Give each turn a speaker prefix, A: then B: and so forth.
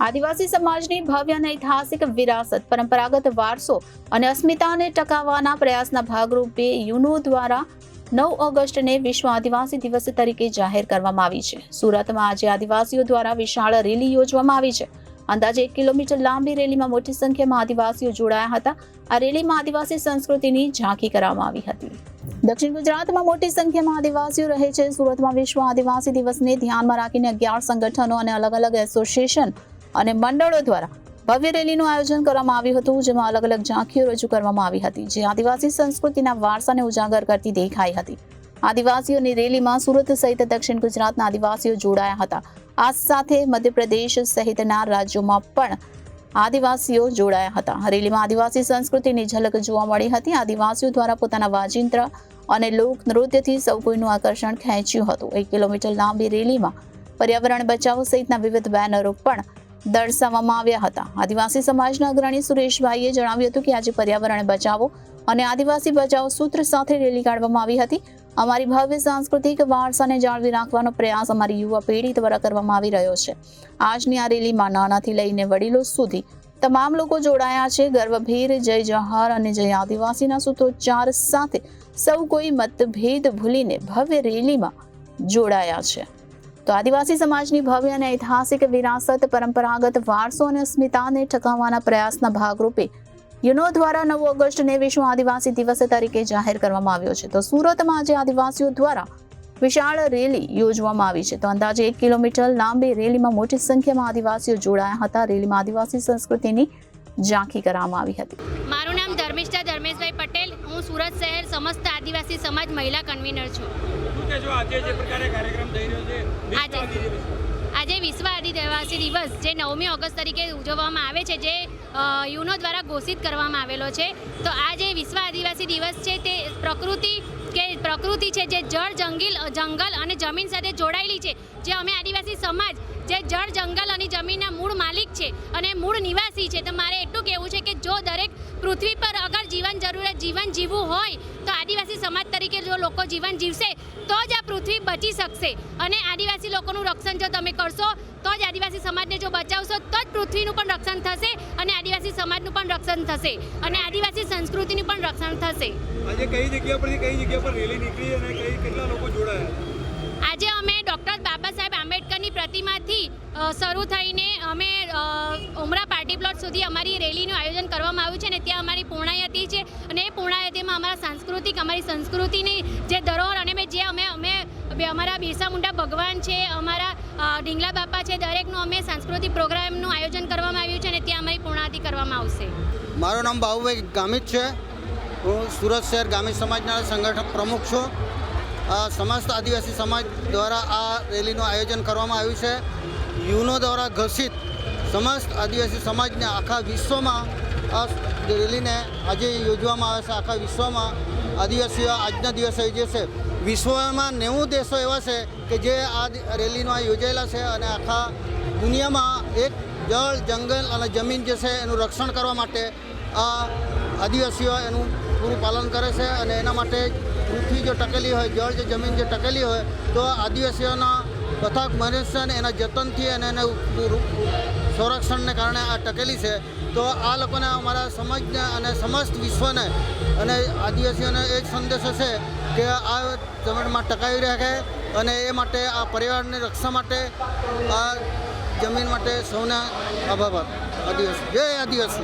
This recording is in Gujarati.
A: આદિવાસી સમાજની ભવ્ય અને ઐતિહાસિક વિરાસત, પરંપરાગત વારસો અને અસ્મિતાને ટકાવવાના પ્રયાસના ભાગરૂપે યુનો દ્વારા નવ ઓગસ્ટને વિશ્વ આદિવાસી દિવસ તરીકે જાહેર કરવામાં આવી છે. સુરતમાં આજે આદિવાસીઓ દ્વારા વિશાળ રેલી યોજવામાં આવી છે. અંદાજે એક કિલોમીટર લાંબી રેલીમાં મોટી સંખ્યામાં આદિવાસીઓ જોડાયા હતા. આ રેલીમાં આદિવાસી સંસ્કૃતિની ઝાંખી કરવામાં આવી હતી. દક્ષિણ ગુજરાતમાં મોટી સંખ્યામાં આદિવાસીઓ રહે છે. સુરતમાં વિશ્વ આદિવાસી દિવસને ધ્યાનમાં રાખીને અગિયાર સંગઠનો અને અલગ અલગ એસોસિએશન અને મંડળો દ્વારા ભવ્ય રેલીનું આયોજન કરવામાં આવ્યું હતું, જેમાં અલગ અલગ ઝાંખીઓ રજૂ કરવામાં આવી હતી, જે આદિવાસી સંસ્કૃતિના વારસાને ઉજાગર કરતી દેખાઈ હતી. આદિવાસીઓની રેલીમાં સુરત સહિત દક્ષિણ ગુજરાતના આદિવાસીઓ જોડાયા હતા. આ સાથે મધ્યપ્રદેશ સહિતના રાજ્યોમાં પણ આદિવાસીઓ જોડાયા હતા. રેલીમાં આદિવાસી સંસ્કૃતિની ઝલક જોવા મળી હતી. આદિવાસીઓ દ્વારા પોતાના વાજિંત્ર અને લોક નૃત્યથી સૌ કોઈનું આકર્ષણ ખેંચ્યું હતું. એક કિલોમીટર લાંબી રેલીમાં પર્યાવરણ બચાવો સહિતના વિવિધ બેનરો પણ દર્શાવવામાં આવ્યા હતા. આદિવાસી સમાજના અગ્રણી સુરેશભાઈએ જણાવ્યું હતું કે આજે પર્યાવરણ બચાવો અને આદિવાસી બચાવો સૂત્ર સાથે રેલી કાઢવામાં આવી હતી. અમારી ભવ્ય સાંસ્કૃતિક વારસાને જાળવી રાખવાનો પ્રયાસ અમારી યુવા પેઢી દ્વારા કરવામાં આવી રહ્યો છે. આજની આ રેલીમાં નાનાથી લઈને વડીલો સુધી તમામ લોકો જોડાયા છે. ગર્વભેર જય જવાહર અને જય આદિવાસીના સૂત્રોચ્ચાર સાથે સૌ કોઈ મતભેદ ભૂલીને ભવ્ય રેલીમાં જોડાયા છે. તો આદિવાસી સમાજની ભવ્ય અને ઐતિહાસિક વિરાસત, પરંપરાગત વારસો અને અસ્મિતાને ટકાવવાના પ્રયાસના ભાગરૂપે યુનો દ્વારા નવ ઓગસ્ટને વિશ્વ આદિવાસી દિવસ તરીકે જાહેર કરવામાં આવ્યો છે. તો સુરતમાં આજે આદિવાસીઓ દ્વારા વિશાળ રેલી યોજવામાં આવી છે. તો અંદાજે એક કિલોમીટર લાંબી રેલીમાં મોટી સંખ્યામાં આદિવાસીઓ જોડાયા હતા. રેલીમાં આદિવાસી સંસ્કૃતિની ઝાંખી કરવામાં આવી હતી
B: મારું નામ ધર્મિષ્ઠા ધર્મેશભાઈ પટેલ હું સુરત શહેર સમસ્ત આદિવાસી સમાજ મહિલા કન્વીનર છું
C: આજે જે પ્રકારે કાર્યક્રમ થઈ રહ્યો છે વિશ્વ
B: આજે.
C: આદિ દિવસ.
B: આજે વિશ્વ આદિવાસી દિવસ જે નવમી ઓગસ્ટ તરીકે ઉજવવામાં આવે છે જે યુનો દ્વારા ઘોષિત કરવામાં આવેલો છે તો આ જે વિશ્વ આદિવાસી દિવસ છે તે પ્રકૃતિ કે પ્રકૃતિ છે જે જળ, જંગલ જંગલ અને જમીન સાથે જોડાયેલી છે. જે અમે આદિવાસી સમાજ જે જળ, જંગલ અને જમીનના મૂળ માલિક છે અને મૂળ નિવાસી છે. તો મારે એટલું કહેવું છે કે જો દરેક પૃથ્વી પર અગર જીવન જરૂરિયાત જીવન જીવવું હોય, તો આદિવાસી સમાજ તરીકે જો લોકો જીવન જીવશે, તો જ આ પૃથ્વી બચી શકશે. અને આદિવાસી લોકોનું રક્ષણ જો તમે કરશો, તો જ આદિવાસી સમાજને જો બચાવશો, તો જ પૃથ્વીનું પણ રક્ષણ થશે. આદિવાસી સમાજનું પણ રક્ષણ થશે અને આદિવાસી સંસ્કૃતિનું પણ રક્ષણ થશે.
C: આજે કઈ જગ્યા પરથી કઈ જગ્યા પર રેલી નીકળી અને કઈ કેટલા લોકો જોડાયા?
B: આજે અમે ડૉક્ટર બાબા સાહેબ આંબેડકરની પ્રતિમાથી શરૂ થઈને અમે ઉમરા પાર્ટી પ્લોટ સુધી અમારી રેલીનું આયોજન કરવામાં આવ્યું છે અને ત્યાં અમારી પૂર્ણાયતી છે અને એ પૂર્ણાયતીમાં અમારા સાંસ્કૃતિક અમારી સંસ્કૃતિની જે ધરોહર અને મેં જે અમે અમારા બિરસા મુંડા ભગવાન છે, અમારા ઢીંગલા બાપા છે, દરેકનું અમે સાંસ્કૃતિક પ્રોગ્રામનું આયોજન કરવામાં આવ્યું છે અને ત્યાં અમારી પૂર્ણાતિ કરવામાં આવશે.
D: મારું નામ બાબુભાઈ ગામિત છે. હું સુરત શહેર ગામિત સમાજના સંગઠન પ્રમુખ છું. સમસ્ત આદિવાસી સમાજ દ્વારા આ રેલીનું આયોજન કરવામાં આવ્યું છે. યુનો દ્વારા ઘોષિત સમસ્ત આદિવાસી સમાજને આખા વિશ્વમાં આ રેલીને આજે યોજવામાં આવે છે. આખા વિશ્વમાં આદિવાસીઓ આજના દિવસે યોજે છે વિશ્વમાં નેવું દેશો એવા છે કે જે આ રેલીનો આ યોજાયેલા છે અને આખા દુનિયામાં એક જળ, જંગલ અને જમીન જે છે એનું રક્ષણ કરવા માટે આ આદિવાસીઓ એનું પૂરું પાલન કરે છે અને એના માટે પૃથ્વી જો ટકેલી હોય, જળ જે જમીન જે ટકેલી હોય, તો આદિવાસીઓના બધા મનુષ્યને એના જતનથી અને એને સંરક્ષણને કારણે આ ટકેલી છે. તો આ લોકોને અમારા સમાજને અને સમસ્ત વિશ્વને અને આદિવાસીઓને એક સંદેશો છે કે આ જમીનમાં ટકાવી રાખે અને એ માટે આ પરિવારની રક્ષા માટે આ જમીન માટે સૌના આભાર. આદિવાસી. જય આદિવાસી.